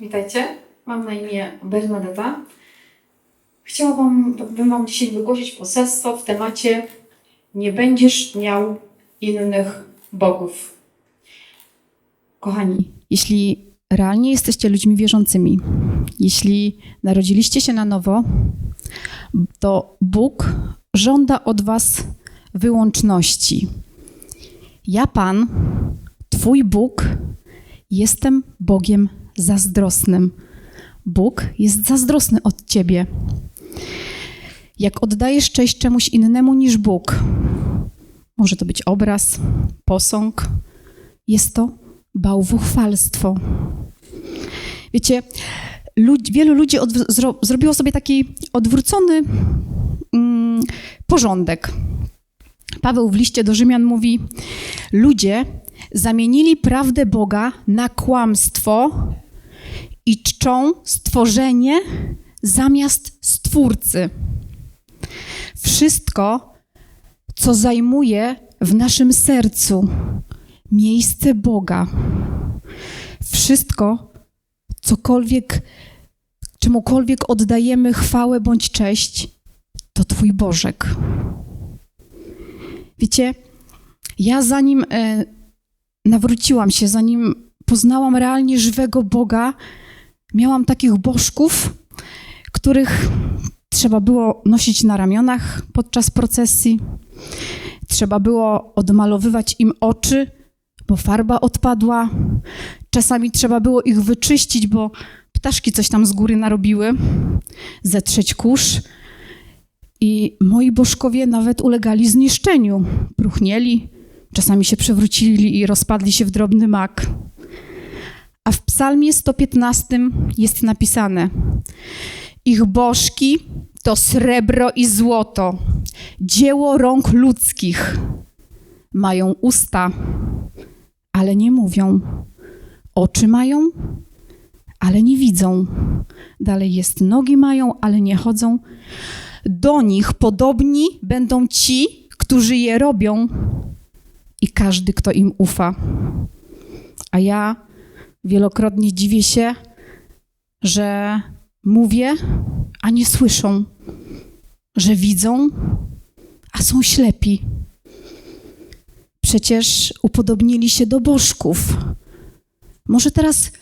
Witajcie, mam na imię Bernadetta. Chciałabym Wam dzisiaj wygłosić poselstwo w temacie Nie będziesz miał innych bogów. Kochani, jeśli realnie jesteście ludźmi wierzącymi, jeśli narodziliście się na nowo, to Bóg żąda od Was wyłączności. Ja, Pan, Twój Bóg, jestem Bogiem zazdrosnym. Bóg jest zazdrosny od Ciebie. Jak oddajesz cześć czemuś innemu niż Bóg, może to być obraz, posąg, jest to bałwuchwalstwo. Wiecie, wielu ludzi zro, zrobiło sobie taki odwrócony mm, porządek. Paweł w liście do Rzymian mówi: Ludzie zamienili prawdę Boga na kłamstwo i czczą stworzenie zamiast stwórcy. Wszystko, co zajmuje w naszym sercu miejsce Boga. Wszystko, cokolwiek, czemukolwiek oddajemy chwałę bądź cześć, to Twój Bożek. Wiecie, ja zanim e, nawróciłam się, zanim poznałam realnie żywego Boga, miałam takich bożków, których trzeba było nosić na ramionach podczas procesji. Trzeba było odmalowywać im oczy, bo farba odpadła. Czasami trzeba było ich wyczyścić, bo ptaszki coś tam z góry narobiły, zetrzeć kurz. I moi bożkowie nawet ulegali zniszczeniu. Bruchnieli, czasami się przewrócili i rozpadli się w drobny mak. A w psalmie 115 jest napisane ich bożki to srebro i złoto, dzieło rąk ludzkich. Mają usta, ale nie mówią. Oczy mają, ale nie widzą. Dalej jest nogi mają, ale nie chodzą. Do nich podobni będą ci, którzy je robią i każdy, kto im ufa. A ja wielokrotnie dziwię się, że mówię, a nie słyszą, że widzą, a są ślepi. Przecież upodobnili się do bożków. Może teraz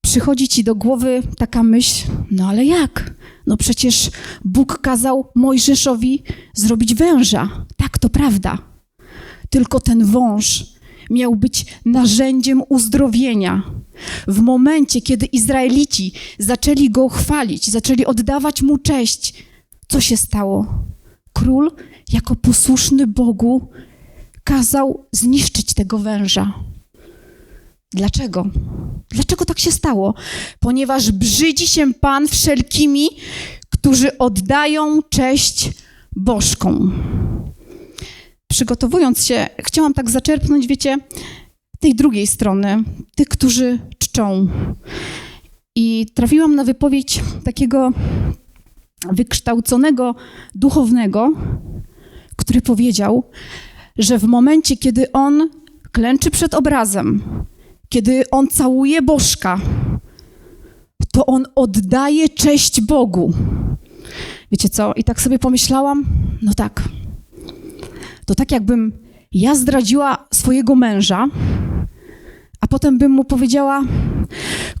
przychodzi ci do głowy taka myśl, no ale jak? No przecież Bóg kazał Mojżeszowi zrobić węża. Tak, to prawda. Tylko ten wąż miał być narzędziem uzdrowienia. W momencie, kiedy Izraelici zaczęli go chwalić, zaczęli oddawać mu cześć, co się stało? Król, jako posłuszny Bogu, kazał zniszczyć tego węża. Dlaczego? Dlaczego tak się stało? Ponieważ brzydzi się Pan wszelkimi, którzy oddają cześć bożkom. Przygotowując się, chciałam tak zaczerpnąć, wiecie, tej drugiej strony, tych, którzy czczą. I trafiłam na wypowiedź takiego wykształconego duchownego, który powiedział, że w momencie, kiedy on klęczy przed obrazem, kiedy on całuje bożka, to on oddaje cześć Bogu. Wiecie co? I tak sobie pomyślałam, no tak. To tak jakbym ja zdradziła swojego męża, a potem bym mu powiedziała: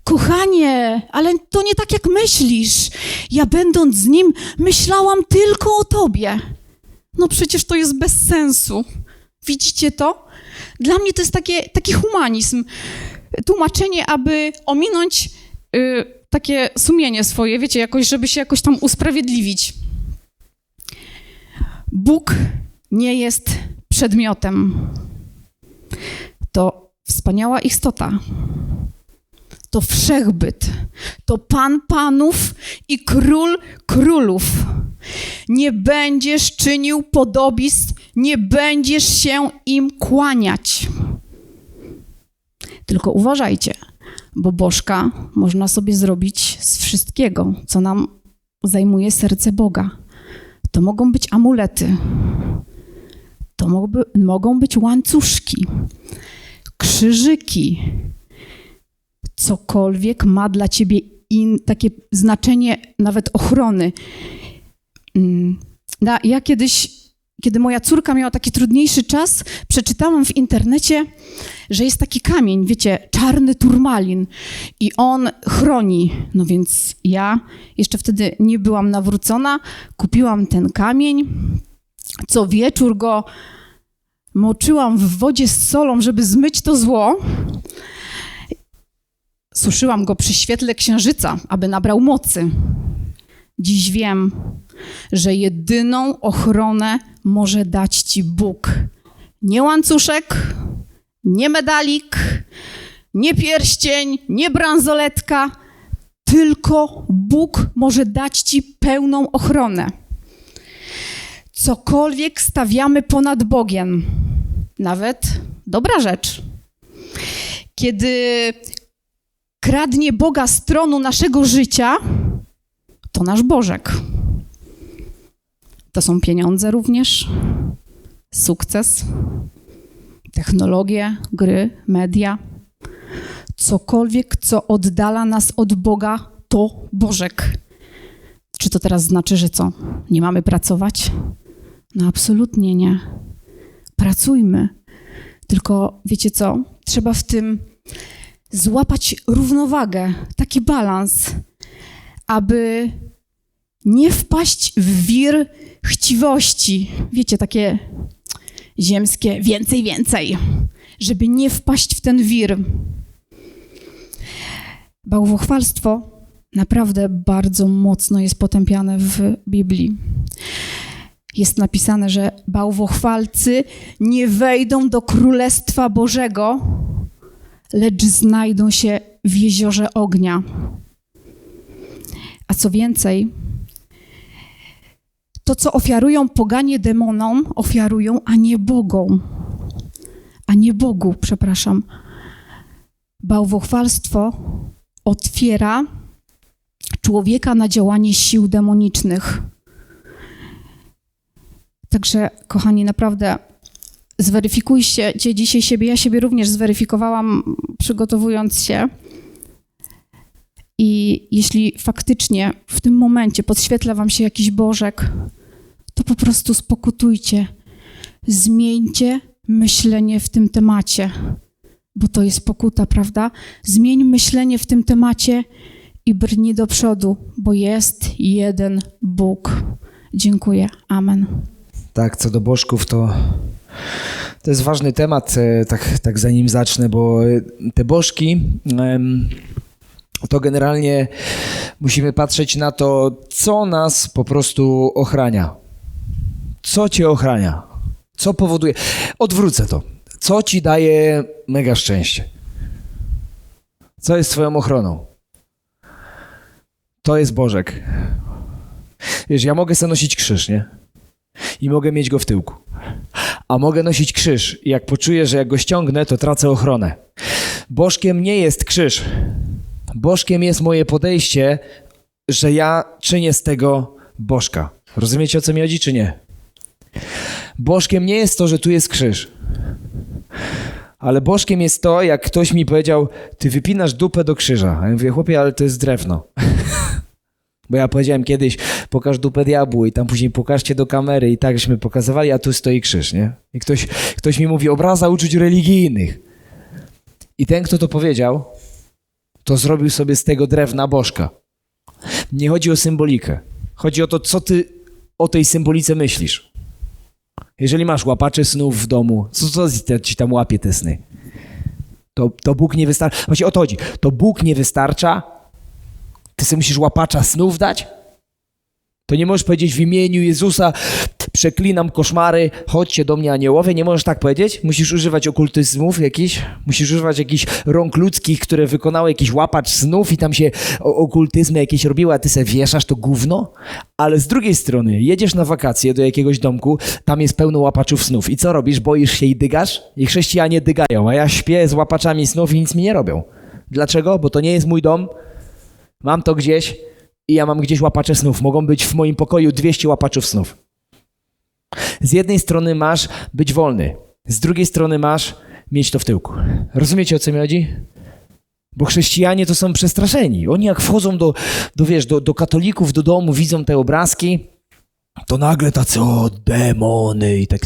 Kochanie, ale to nie tak jak myślisz. Ja będąc z nim, myślałam tylko o tobie. No przecież to jest bez sensu. Widzicie to? Dla mnie to jest takie, taki humanizm. Tłumaczenie, aby ominąć y, takie sumienie swoje, wiecie, jakoś, żeby się jakoś tam usprawiedliwić. Bóg nie jest przedmiotem. To wspaniała istota. To wszechbyt. To Pan Panów i Król Królów. Nie będziesz czynił podobizn, nie będziesz się im kłaniać. Tylko uważajcie, bo bożka można sobie zrobić z wszystkiego, co nam zajmuje serce Boga. To mogą być amulety, to mogły, mogą być łańcuszki, krzyżyki, cokolwiek ma dla ciebie in, takie znaczenie nawet ochrony. Mm, Ja kiedyś, kiedy moja córka miała taki trudniejszy czas, przeczytałam w internecie, że jest taki kamień, wiecie, czarny turmalin i on chroni. No więc ja jeszcze wtedy nie byłam nawrócona, kupiłam ten kamień. Co wieczór go moczyłam w wodzie z solą, żeby zmyć to zło. Suszyłam go przy świetle księżyca, aby nabrał mocy. Dziś wiem, że jedyną ochronę może dać ci Bóg. Nie łańcuszek, nie medalik, nie pierścień, nie bransoletka, tylko Bóg może dać ci pełną ochronę. Cokolwiek stawiamy ponad Bogiem, nawet dobra rzecz. Kiedy kradnie Boga z tronu naszego życia, to nasz Bożek. To są pieniądze również, sukces, technologie, gry, media. Cokolwiek, co oddala nas od Boga, to Bożek. Czy to teraz znaczy, że co? Nie mamy pracować? No absolutnie nie. Pracujmy. Tylko wiecie co? Trzeba w tym złapać równowagę, taki balans, aby nie wpaść w wir chciwości. Wiecie, takie ziemskie więcej, więcej, żeby nie wpaść w ten wir. Bałwochwalstwo naprawdę bardzo mocno jest potępiane w Biblii. Jest napisane, że bałwochwalcy nie wejdą do Królestwa Bożego, lecz znajdą się w jeziorze ognia. A co więcej, to, co ofiarują poganie demonom, ofiarują, a nie Bogom. A nie Bogu, przepraszam. Bałwochwalstwo otwiera człowieka na działanie sił demonicznych. Także, kochani, naprawdę zweryfikujcie dzisiaj siebie. Ja siebie również zweryfikowałam, przygotowując się. I jeśli faktycznie w tym momencie podświetla wam się jakiś bożek, to po prostu spokutujcie. Zmieńcie myślenie w tym temacie, bo to jest pokuta, prawda? Zmień myślenie w tym temacie i brnij do przodu, bo jest jeden Bóg. Dziękuję. Amen. Tak, co do bożków, to, to jest ważny temat, e, tak, tak zanim zacznę, bo te bożki, to generalnie musimy patrzeć na to, co nas po prostu ochrania. Co cię ochrania? Co powoduje? Odwrócę to. Co ci daje mega szczęście? Co jest twoją ochroną? To jest Bożek. Wiesz, ja mogę sobie nosić krzyż, nie? I mogę mieć go w tyłku. A mogę nosić krzyż i jak poczuję, że jak go ściągnę, to tracę ochronę. Bożkiem nie jest krzyż. Bożkiem jest moje podejście, że ja czynię z tego bożka. Rozumiecie o co mi chodzi, czy nie? Bożkiem nie jest to, że tu jest krzyż. Ale bożkiem jest to, jak ktoś mi powiedział, ty wypinasz dupę do krzyża. A ja mówię, chłopie, ale to jest drewno. Bo ja powiedziałem kiedyś, pokaż dupę diabłu i tam później pokażcie do kamery i tak żeśmy pokazywali, a tu stoi krzyż, nie? I ktoś, ktoś mi mówi, obraza uczuć religijnych. I ten, kto to powiedział, to zrobił sobie z tego drewna bożka. Nie chodzi o symbolikę. Chodzi o to, co ty o tej symbolice myślisz. Jeżeli masz łapacze snów w domu, co, co ci tam łapie te sny? To, to Bóg nie wystarcza. Właśnie o to chodzi. To Bóg nie wystarcza, ty sobie musisz łapacza snów dać? To nie możesz powiedzieć w imieniu Jezusa, przeklinam koszmary, chodźcie do mnie aniołowie. Nie możesz tak powiedzieć? Musisz używać okultyzmów jakichś? Musisz używać jakichś rąk ludzkich, które wykonały jakiś łapacz snów i tam się okultyzmy jakieś robiły, a ty se wieszasz to gówno? Ale z drugiej strony, jedziesz na wakacje do jakiegoś domku, tam jest pełno łapaczów snów. I co robisz? Boisz się i dygasz? I chrześcijanie dygają, a ja śpię z łapaczami snów i nic mi nie robią. Dlaczego? Bo to nie jest mój dom, Mam to gdzieś i ja mam gdzieś łapacze snów. Mogą być w moim pokoju 200 łapaczów snów. Z jednej strony masz być wolny, z drugiej strony masz mieć to w tyłku. Rozumiecie o co mi chodzi? Bo chrześcijanie to są przestraszeni. Oni jak wchodzą do, do wiesz, do, do katolików, do domu, widzą te obrazki, to nagle tacy, o, demony i tak,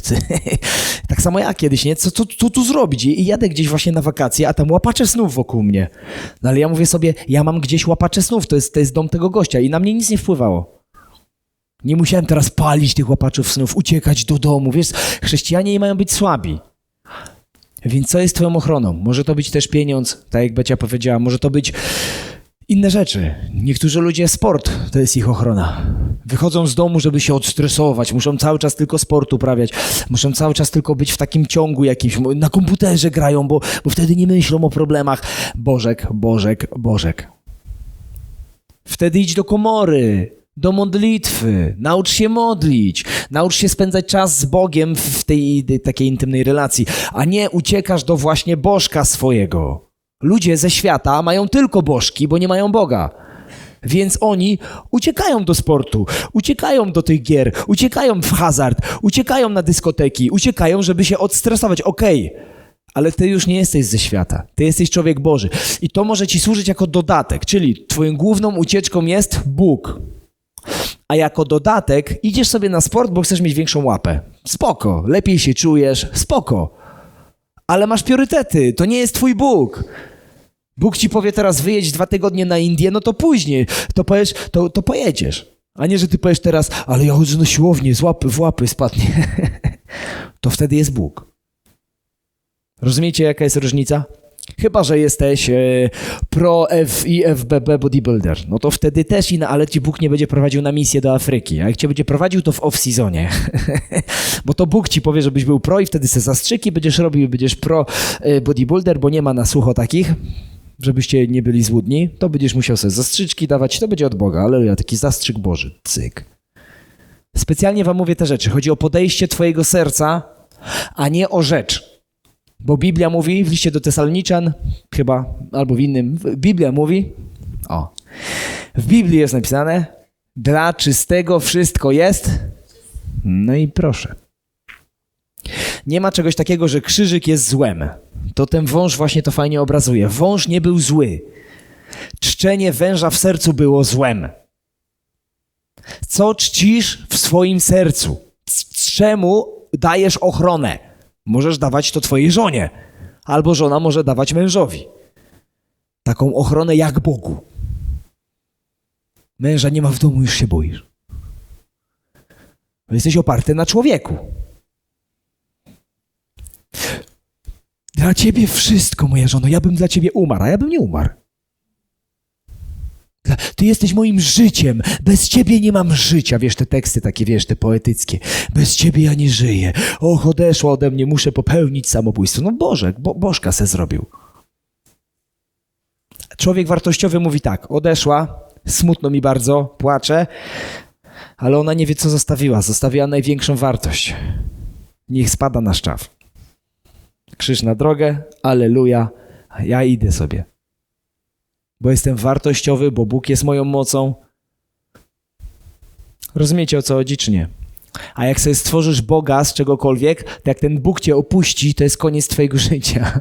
tak samo ja kiedyś, nie? Co, co, co tu zrobić? I jadę gdzieś właśnie na wakacje, a tam łapacze snów wokół mnie. No ale ja mówię sobie, ja mam gdzieś łapacze snów, to jest, to jest dom tego gościa i na mnie nic nie wpływało. Nie musiałem teraz palić tych łapaczów snów, uciekać do domu, wiesz, chrześcijanie nie mają być słabi. Więc co jest twoją ochroną? Może to być też pieniądz, tak jak Becia powiedziała, może to być inne rzeczy. Niektórzy ludzie sport to jest ich ochrona. Wychodzą z domu, żeby się odstresować, muszą cały czas tylko sport uprawiać, muszą cały czas tylko być w takim ciągu jakimś, na komputerze grają, bo, bo wtedy nie myślą o problemach. Bożek, Bożek, Bożek. Wtedy idź do komory, do modlitwy, naucz się modlić, naucz się spędzać czas z Bogiem w tej takiej intymnej relacji, a nie uciekasz do właśnie Bożka swojego. Ludzie ze świata mają tylko bożki, bo nie mają Boga. Więc oni uciekają do sportu, uciekają do tych gier, uciekają w hazard, uciekają na dyskoteki, uciekają, żeby się odstresować. Okej, ale ty już nie jesteś ze świata. Ty jesteś człowiek Boży. I to może ci służyć jako dodatek, czyli twoją główną ucieczką jest Bóg. A jako dodatek idziesz sobie na sport, bo chcesz mieć większą łapę. Spoko, lepiej się czujesz, spoko. Ale masz priorytety, to nie jest twój Bóg. Bóg ci powie teraz wyjedź dwa tygodnie na Indię, no to później, to powiesz, to, to pojedziesz. A nie, że ty powiesz teraz, ale ja chodzę na siłownię, z łapy w łapy spadnie. to wtedy jest Bóg. Rozumiecie, jaka jest różnica? Chyba, że jesteś e, pro F i FBB bodybuilder, no to wtedy też inna, ale ci Bóg nie będzie prowadził na misję do Afryki. A jak cię będzie prowadził, to w off-seasonie. bo to Bóg ci powie, żebyś był pro i wtedy se zastrzyki będziesz robił, będziesz pro e, bodybuilder, bo nie ma na sucho takich żebyście nie byli złudni, to będziesz musiał sobie zastrzyczki dawać, to będzie od Boga, ale ja taki zastrzyk Boży, cyk. Specjalnie wam mówię te rzeczy. Chodzi o podejście twojego serca, a nie o rzecz. Bo Biblia mówi w liście do Tesaloniczan, chyba, albo w innym, Biblia mówi, o, w Biblii jest napisane, dla czystego wszystko jest, no i proszę. Nie ma czegoś takiego, że krzyżyk jest złem. To ten wąż właśnie to fajnie obrazuje. Wąż nie był zły. Czczenie węża w sercu było złem. Co czcisz w swoim sercu? Czemu dajesz ochronę? Możesz dawać to twojej żonie, albo żona może dawać mężowi. Taką ochronę jak Bogu. Męża nie ma w domu, już się boisz. Jesteś oparty na człowieku. Dla ciebie wszystko, moja żono. Ja bym dla ciebie umarł, a ja bym nie umarł. Ty jesteś moim życiem. Bez ciebie nie mam życia. Wiesz, te teksty takie, wiesz, te poetyckie. Bez ciebie ja nie żyję. Och, odeszła ode mnie, muszę popełnić samobójstwo. No Boże, bo, Bożka se zrobił. Człowiek wartościowy mówi tak, odeszła, smutno mi bardzo, płaczę, ale ona nie wie, co zostawiła. Zostawiła największą wartość. Niech spada na szczaw. Krzyż na drogę, aleluja, ja idę sobie. Bo jestem wartościowy, bo Bóg jest moją mocą. Rozumiecie o co chodzi, czy nie? A jak sobie stworzysz Boga z czegokolwiek, to jak ten Bóg cię opuści, to jest koniec twojego życia.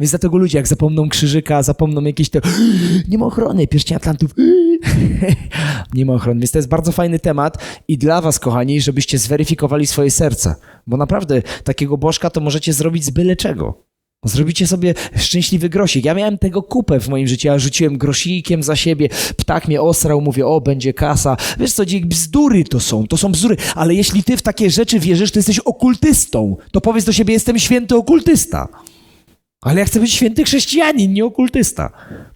Więc dlatego ludzie, jak zapomną krzyżyka, zapomną jakieś te nie ma ochrony, pierścień Atlantów, nie ma ochrony. Więc to jest bardzo fajny temat i dla was, kochani, żebyście zweryfikowali swoje serce. Bo naprawdę takiego bożka to możecie zrobić z byle czego. Zrobicie sobie szczęśliwy grosik. Ja miałem tego kupę w moim życiu. Ja rzuciłem grosikiem za siebie. Ptak mnie osrał, mówię, o, będzie kasa. Wiesz co, dziś bzdury to są, to są bzdury. Ale jeśli ty w takie rzeczy wierzysz, to jesteś okultystą. To powiedz do siebie, jestem święty okultysta. Ale ja chcę być święty chrześcijanin, nie okultysta.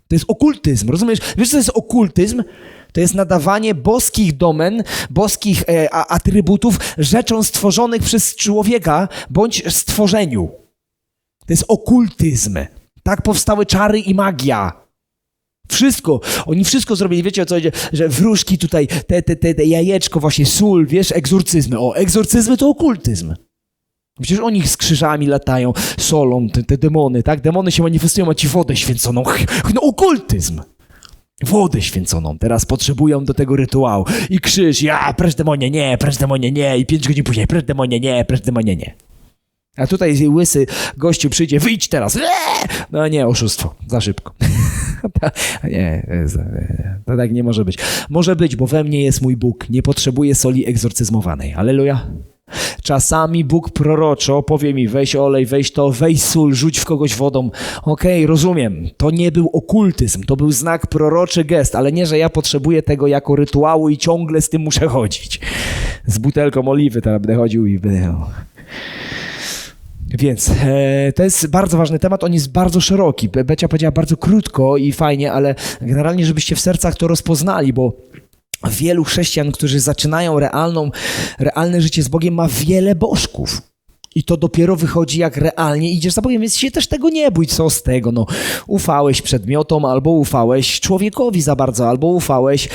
To jest okultyzm, rozumiesz? Wiesz, co jest okultyzm? To jest nadawanie boskich domen, boskich e, atrybutów rzeczom stworzonych przez człowieka bądź stworzeniu. To jest okultyzm. Tak powstały czary i magia. Wszystko, oni wszystko zrobili, wiecie o co chodzi, że wróżki tutaj, te, te, te, te jajeczko, właśnie sól, wiesz, egzorcyzmy. O, egzorcyzmy to okultyzm. Przecież oni z krzyżami latają, solą, te, te demony, tak? Demony się manifestują, a ci wodę święconą. No okultyzm. Wodę święconą. Teraz potrzebują do tego rytuału. I krzyż, ja, precz demonie, nie, precz demonie, nie. I pięć godzin później, precz demonie, nie, precz demonie, nie. A tutaj łysy gościu przyjdzie, wyjdź teraz. Eee! No nie, oszustwo, za szybko. nie, to tak nie może być. Może być, bo we mnie jest mój Bóg. Nie potrzebuję soli egzorcyzmowanej. Aleluja. Czasami Bóg proroczo powie mi, weź olej, weź to, weź sól, rzuć w kogoś wodą. Okej, rozumiem. To nie był okultyzm, to był znak proroczy gest, ale nie, że ja potrzebuję tego jako rytuału i ciągle z tym muszę chodzić. Z butelką oliwy teraz będę chodził i będę... Więc e, to jest bardzo ważny temat, on jest bardzo szeroki. Be- Becia powiedziała bardzo krótko i fajnie, ale generalnie, żebyście w sercach to rozpoznali, bo wielu chrześcijan, którzy zaczynają realną, realne życie z Bogiem, ma wiele bożków. I to dopiero wychodzi, jak realnie idziesz za Bogiem, więc się też tego nie bój, co z tego, no. Ufałeś przedmiotom, albo ufałeś człowiekowi za bardzo, albo ufałeś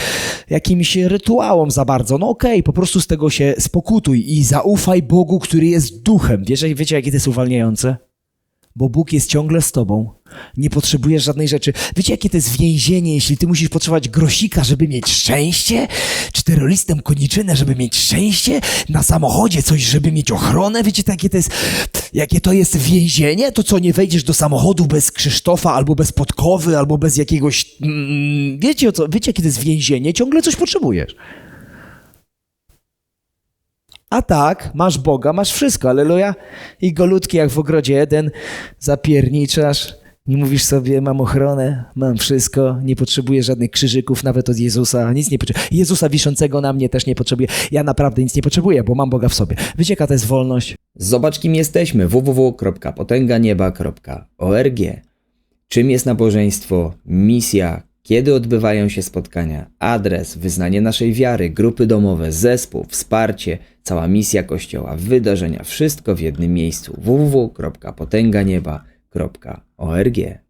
jakimś rytuałom za bardzo. No okej, po prostu z tego się spokutuj i zaufaj Bogu, który jest duchem. Wiecie, wiecie jakie to jest uwalniające? Bo Bóg jest ciągle z tobą. Nie potrzebujesz żadnej rzeczy. Wiecie, jakie to jest więzienie, jeśli ty musisz potrzebować grosika, żeby mieć szczęście? Czy terroristem koniczynę, żeby mieć szczęście? Na samochodzie coś, żeby mieć ochronę? Wiecie, jakie to jest, jakie to jest więzienie? To co, nie wejdziesz do samochodu bez Krzysztofa, albo bez podkowy, albo bez jakiegoś... Mm, wiecie, o co, wiecie, jakie to jest więzienie? Ciągle coś potrzebujesz. A tak, masz Boga, masz wszystko, aleluja. I golutki jak w ogrodzie Eden, zapierniczasz, nie mówisz sobie, mam ochronę, mam wszystko, nie potrzebuję żadnych krzyżyków, nawet od Jezusa, nic nie potrzebuję. Jezusa wiszącego na mnie też nie potrzebuję. Ja naprawdę nic nie potrzebuję, bo mam Boga w sobie. Wiecie, jaka to jest wolność? Zobacz kim jesteśmy www.potęganieba.org. Czym jest nabożeństwo, misja, kiedy odbywają się spotkania, adres, wyznanie naszej wiary, grupy domowe, zespół, wsparcie, cała misja Kościoła, wydarzenia, wszystko w jednym miejscu www.potęganieba.org.